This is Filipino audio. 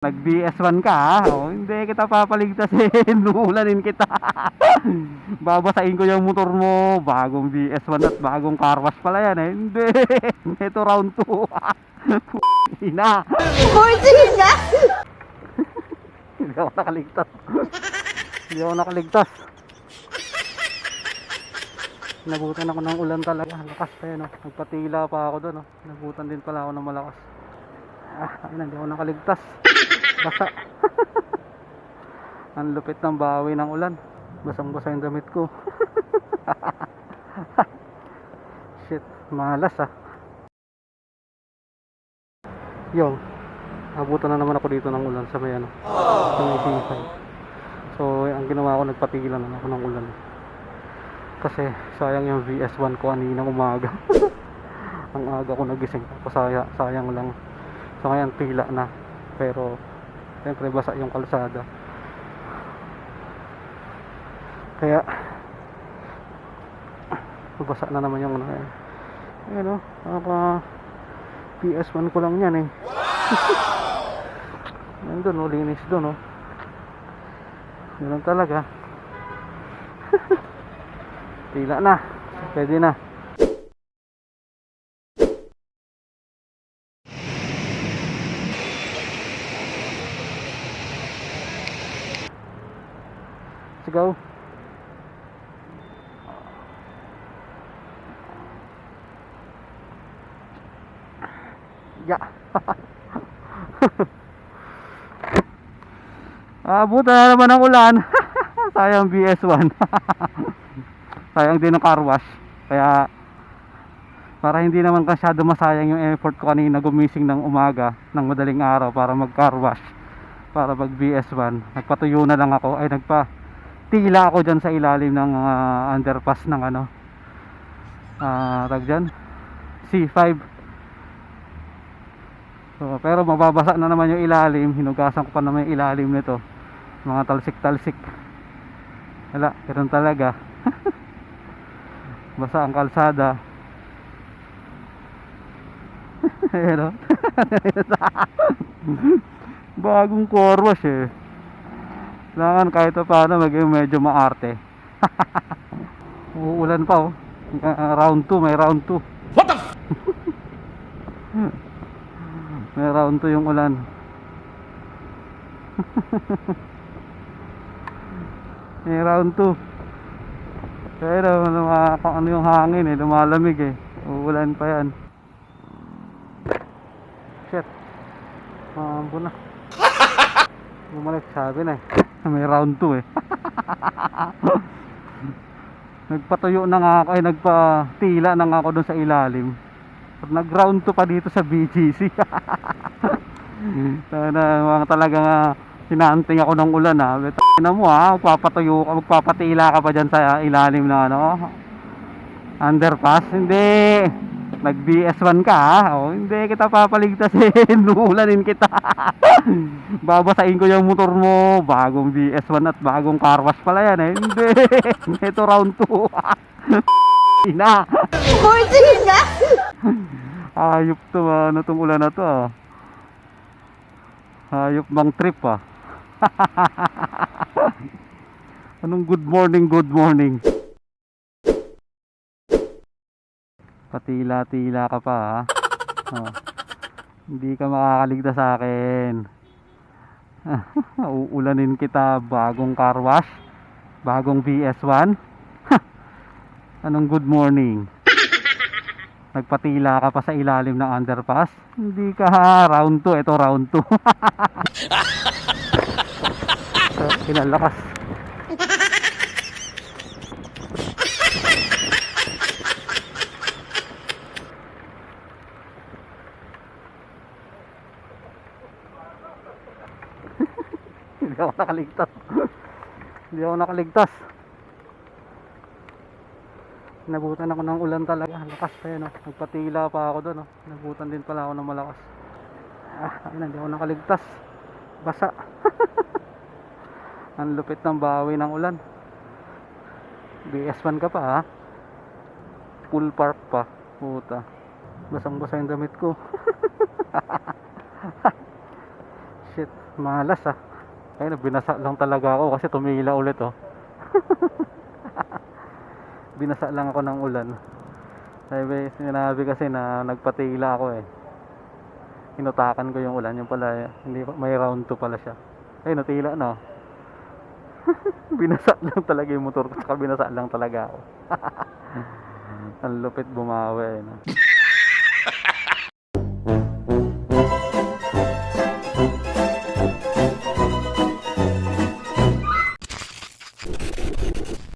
Nag BS1 ka ha? O, hindi kita papaligtasin. Lulanin kita. Babasahin ko yung motor mo. Bagong BS1 at bagong car wash pala yan eh. Hindi. Ito round 2. Ina. Bullshit na! Hindi ako nakaligtas. Hindi ako nakaligtas. Nabutan ako ng ulan talaga. Lakas pa yun. Oh. Nagpatila pa ako doon. Oh. Nabutan din pala ako ng malakas. Ah, hindi ako nakaligtas. Basa. Ang lupit ng bawi ng ulan. Basang-basa yung damit ko. Shit, malas ah. Yung, abutan na naman ako dito ng ulan sa may ano. Sa may C5. So, ang ginawa ko, nagpatigilan na ako ng ulan. Kasi, sayang yung VS1 ko kaninang umaga. ang aga ko nagising. Tapos saya, sayang lang. So, ngayon, tila na. Pero, siyempre, basa yung kalsada. Kaya, basa na naman yung ano. eh. Ayun o, naka PS1 ko lang yan eh. Nandun o, linis dun o. Ganun talaga. Tila na. Pwede na. Let's go. Yeah. Abutan na naman ng ulan. Sayang BS1. Sayang din ang car wash. Kaya para hindi naman masyado masayang yung effort ko kanina gumising ng umaga ng madaling araw para mag car wash para mag BS1 nagpatuyo na lang ako ay nagpa tila ako dyan sa ilalim ng ah, underpass ng ano ah tag dyan? C5 so, pero mababasa na naman yung ilalim. Hinugasan ko pa naman yung ilalim nito. Mga talsik-talsik. Wala, ganun talaga. Basa ang kalsada. Ayan o. bagong car wash eh kailangan kahit pa paano maging medyo maarte. Uulan pa oh. Ah, round 2 may round 2 What the may round 2 yung ulan. May round 2 pero luma, ano yung hangin eh lumalamig eh. Uulan pa yan. Shit. Mambo na. Bumalik sabi na eh may round 2 eh. Nagpatuyo na nga ako ay nagpatila na nga ako dun sa ilalim. Nag round 2 pa dito sa BGC na mga talagang uh, sinanting ako ng ulan ha na mo ha magpapatuyo ka magpapatila ka pa dyan sa ilalim na ano. Underpass? Hindi nag BS1 ka ha? O, hindi kita papaligtasin lulanin kita. Babasahin ko yung motor mo. Bagong BS1 at bagong car wash pala yan eh. Hindi. Ito round 2 ina. Bullshit na! Hayop to ano tong ulan na to ah. Hayop bang trip ah. Anong good morning, good morning. Patila-tila ka pa ah. Oh. Hindi ka makakaligtas sa akin. Uulanin kita bagong car wash, bagong BS1. Anong good morning? Nagpatila ka pa sa ilalim ng underpass? Hindi ka ha. Round 2. Ito round 2. so, kinalakas. Hindi ako nakaligtas. Hindi ako nakaligtas. Nabutan ako ng ulan talaga. Lakas pa yun. Oh. Nagpatila pa ako doon. Oh. Nabutan din pala ako ng malakas. Ah, ayun, hindi ako nakaligtas. Basa. Ang lupit ng bawi ng ulan. BS1 ka pa ha. Full park pa. Puta. Basang basa yung damit ko. Shit. Malas ah. Kaya binasa lang talaga ako kasi tumila ulit oh. binasa lang ako ng ulan. Sabi, sinabi kasi na nagpatila ako eh. Inutakan ko yung ulan. Yung pala, hindi, may round 2 pala siya. Ay, natila no. binasa lang talaga yung motor ko. Saka binasa lang talaga ako. Ang lupit bumawi eh. No?